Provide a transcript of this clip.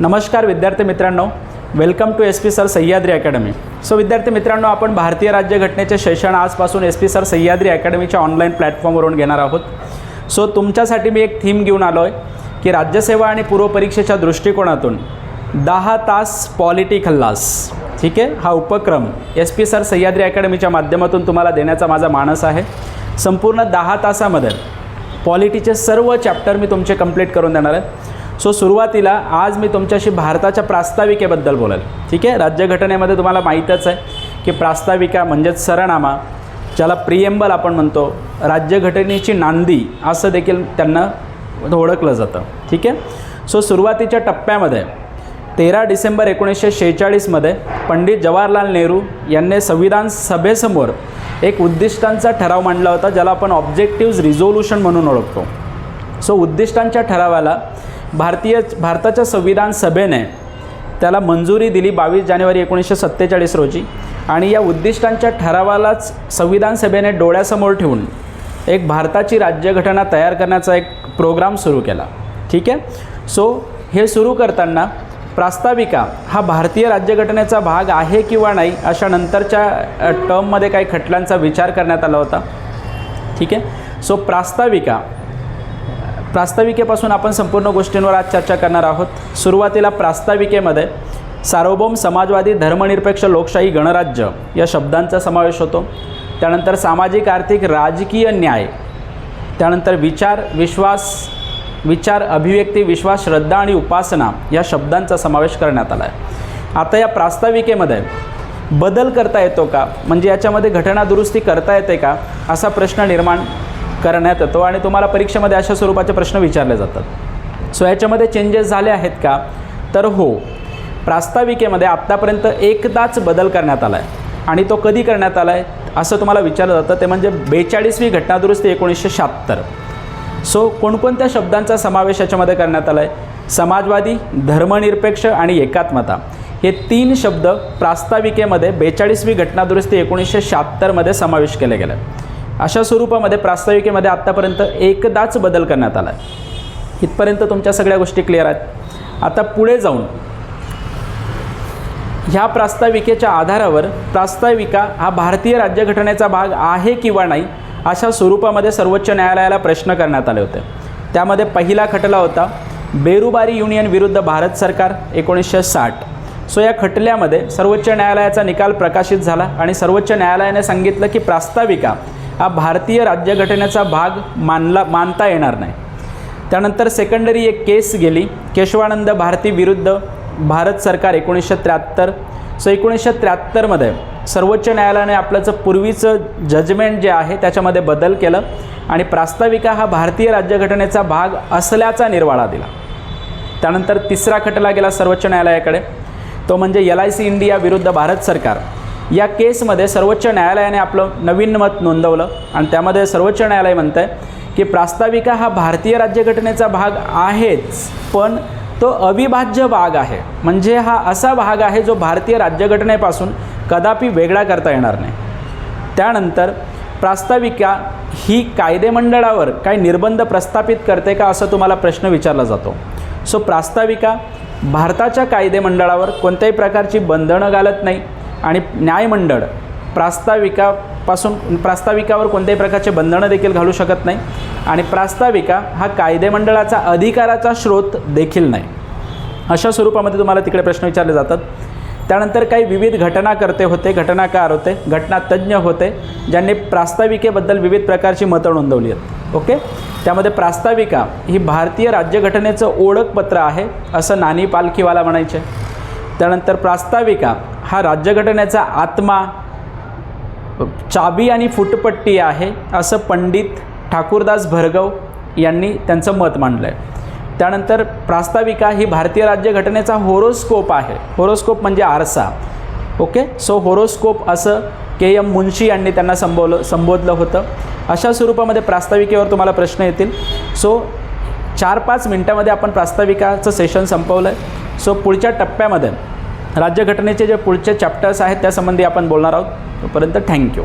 नमस्कार विद्यार्थी मित्रांनो. Welcome to S P sir Sahyadri academy so विद्यार्थी मित्रांनो आपण भारतीय राज्यघटनेचे शैक्षण आजपासून एस पी सर सह्याद्री अकॅडमीच्या ऑनलाईन प्लॅटफॉर्मवरून घेणार आहोत. सो तुमच्यासाठी मी एक थीम घेऊन आलो आहे की राज्यसेवा आणि पूर्वपरीक्षेच्या दृष्टिकोनातून दहा तास पॉलिटी खल्लास. ठीक आहे? हा उपक्रम एस पी सर सह्याद्री अकॅडमीच्या माध्यमातून तुम्हाला देण्याचा माझा मानस आहे. संपूर्ण दहा तासामध्ये पॉलिटीचे सर्व चॅप्टर मी तुमचे कंप्लीट करून देणार आहे. सो सुरुवातीला आज मी तुमच्याशी भारताच्या प्रास्ताविकेबद्दल बोलेल. ठीक आहे? राज्यघटनेमध्ये तुम्हाला माहीतच आहे की प्रास्ताविका म्हणजेच सरनामा ज्याला प्रिएम्बल आपण म्हणतो राज्यघटनेची नांदी असं देखील त्यांना ओळखलं जातं. ठीक आहे? सो सुरुवातीच्या टप्प्यामध्ये तेरा डिसेंबर एकोणीसशे शेहेचाळीसमध्ये पंडित जवाहरलाल नेहरू यांनी संविधान सभेसमोर एक उद्दिष्टांचा ठराव मांडला होता ज्याला आपण ऑब्जेक्टिव्ज रिझोल्युशन म्हणून ओळखतो. सो उद्दिष्टांच्या ठरावाला भारतीय भारताच्या संविधान सभेने त्याला मंजुरी दिली बावीस जानेवारी एकोणीसशे सत्तेचाळीस रोजी. आणि या उद्दिष्टांच्या ठरावालाच संविधान सभेने डोळ्यासमोर ठेवून एक भारताची राज्यघटना तयार करण्याचा एक प्रोग्राम सुरू केला. ठीक आहे? सो हे सुरू करताना प्रास्ताविका हा भारतीय राज्यघटनेचा भाग आहे किंवा नाही अशा नंतरच्या टर्ममध्ये काही खटल्यांचा विचार करण्यात आला होता. ठीक आहे? सो प्रास्ताविका प्रास्ताविकेपासून आपण संपूर्ण गोष्टींवर आज चर्चा करणार आहोत. सुरुवातीला प्रास्ताविकेमध्ये सार्वभौम समाजवादी धर्मनिरपेक्ष लोकशाही गणराज्य या शब्दांचा समावेश होतो. त्यानंतर सामाजिक आर्थिक राजकीय न्याय. त्यानंतर विचार विश्वास विचार अभिव्यक्ती विश्वास श्रद्धा आणि उपासना या शब्दांचा समावेश करण्यात आला आहे आता या प्रास्ताविकेमध्ये बदल करता येतो का? म्हणजे याच्यामध्ये घटना दुरुस्ती करता येते का? असा प्रश्न निर्माण करण्यात येतो आणि तुम्हाला परीक्षेमध्ये अशा स्वरूपाचे प्रश्न विचारले जातात. सो ह्याच्यामध्ये चेंजेस झाले आहेत का? तर हो. प्रास्ताविकेमध्ये आत्तापर्यंत एकदाच बदल करण्यात आला आहे आणि तो कधी करण्यात आला आहे असं तुम्हाला विचारलं जातं. ते म्हणजे बेचाळीसवी घटनादुरुस्ती एकोणीसशे शहात्तर. सो कोणकोणत्या शब्दांचा समावेश याच्यामध्ये करण्यात आला आहे समाजवादी धर्मनिरपेक्ष आणि एकात्मता. हे तीन शब्द प्रास्ताविकेमध्ये बेचाळीसवी घटनादुरुस्ती एकोणीसशे शहात्तरमध्ये समावेश केले गेले. अशा स्वरूपामध्ये प्रास्ताविकेमध्ये आत्तापर्यंत एकदाच बदल करण्यात आला आहे इथपर्यंत तुमच्या सगळ्या गोष्टी क्लिअर आहेत. आता पुढे जाऊन ह्या प्रास्ताविकेच्या आधारावर प्रास्ताविका हा भारतीय राज्यघटनेचा भाग आहे किंवा नाही अशा स्वरूपामध्ये सर्वोच्च न्यायालयाला प्रश्न करण्यात आले होते. त्यामध्ये पहिला खटला होता बेरुबारी युनियन विरुद्ध भारत सरकार एकोणीसशे साठ. सो या खटल्यामध्ये सर्वोच्च न्यायालयाचा निकाल प्रकाशित झाला आणि सर्वोच्च न्यायालयाने सांगितलं की प्रास्ताविका हा भारतीय राज्यघटनेचा भाग मानला मानता येणार नाही. त्यानंतर सेकंडरी एक केस गेली. केशवानंद भारती विरुद्ध भारत सरकार एकोणीसशे त्र्याहत्तर. सो एकोणीसशे त्र्याहत्तरमध्ये सर्वोच्च न्यायालयाने आपल्याचं पूर्वीचं जजमेंट जे आहे त्याच्यामध्ये बदल केलं आणि प्रास्ताविका हा भारतीय राज्यघटनेचा भाग असल्याचा निर्वाळा दिला. त्यानंतर तिसरा खटला गेला सर्वोच्च न्यायालयाकडे. तो म्हणजे एल आय सी इंडिया विरुद्ध भारत सरकार. या केसमध्ये सर्वोच्च न्यायालयाने आपलं नवीन मत नोंदवलं आणि त्यामध्ये सर्वोच्च न्यायालय म्हणतं आहे की प्रास्ताविका हा भारतीय राज्यघटनेचा भाग आहेच पण तो अविभाज्य भाग आहे. म्हणजे हा असा भाग आहे जो भारतीय राज्यघटनेपासून कदापि वेगळा करता येणार नाही. त्यानंतर प्रास्ताविका ही कायदेमंडळावर काही निर्बंध प्रस्थापित करते का असं तुम्हाला प्रश्न विचारला जातो. सो प्रास्ताविका भारताच्या कायदेमंडळावर कोणत्याही प्रकारची बंधनं घालत नाही. आणि न्यायमंडळ प्रास्ताविकापासून प्रास्ताविकावर कोणत्याही प्रकारचे बंधनं देखील घालू शकत नाही आणि प्रास्ताविका हा कायदेमंडळाचा अधिकाराचा स्रोत देखील नाही. अशा स्वरूपामध्ये तुम्हाला तिकडे प्रश्न विचारले जातात. त्यानंतर काही विविध घटनाकर्ते होते घटनाकार होते घटनातज्ञ होते ज्यांनी प्रास्ताविकेबद्दल विविध प्रकारची मतं नोंदवली आहेत. ओके? त्यामध्ये प्रास्ताविका ही भारतीय राज्यघटनेचं ओळखपत्र आहे असं नानी पालखीवाला म्हणायचे. त्यानंतर प्रास्ताविका हा राज्यघटनेचा आत्मा चाबी आणि फुटपट्टी आहे असं पंडित ठाकूरदास भरगव यांनी त्यांचं मत मांडलं आहे त्यानंतर प्रास्ताविका ही भारतीय राज्यघटनेचा होरोस्कोप आहे. होरोस्कोप म्हणजे आरसा. ओके सो होरोस्कोप असं के एम मुन्शी यांनी त्यांना संबोवलं संबोधलं होतं. अशा स्वरूपामध्ये प्रास्ताविकेवर तुम्हाला प्रश्न येतील. सो चार पाच मिनटामध्ये आपण प्रास्ताविकाचं सेशन संपवलं आहे सो पुढच्या टप्प्यामध्ये राज्यघटनेचे जे पुढचे चॅप्टर्स आहेत त्यासंबंधी आपण बोलणार आहोत. तोपर्यंत थँक्यू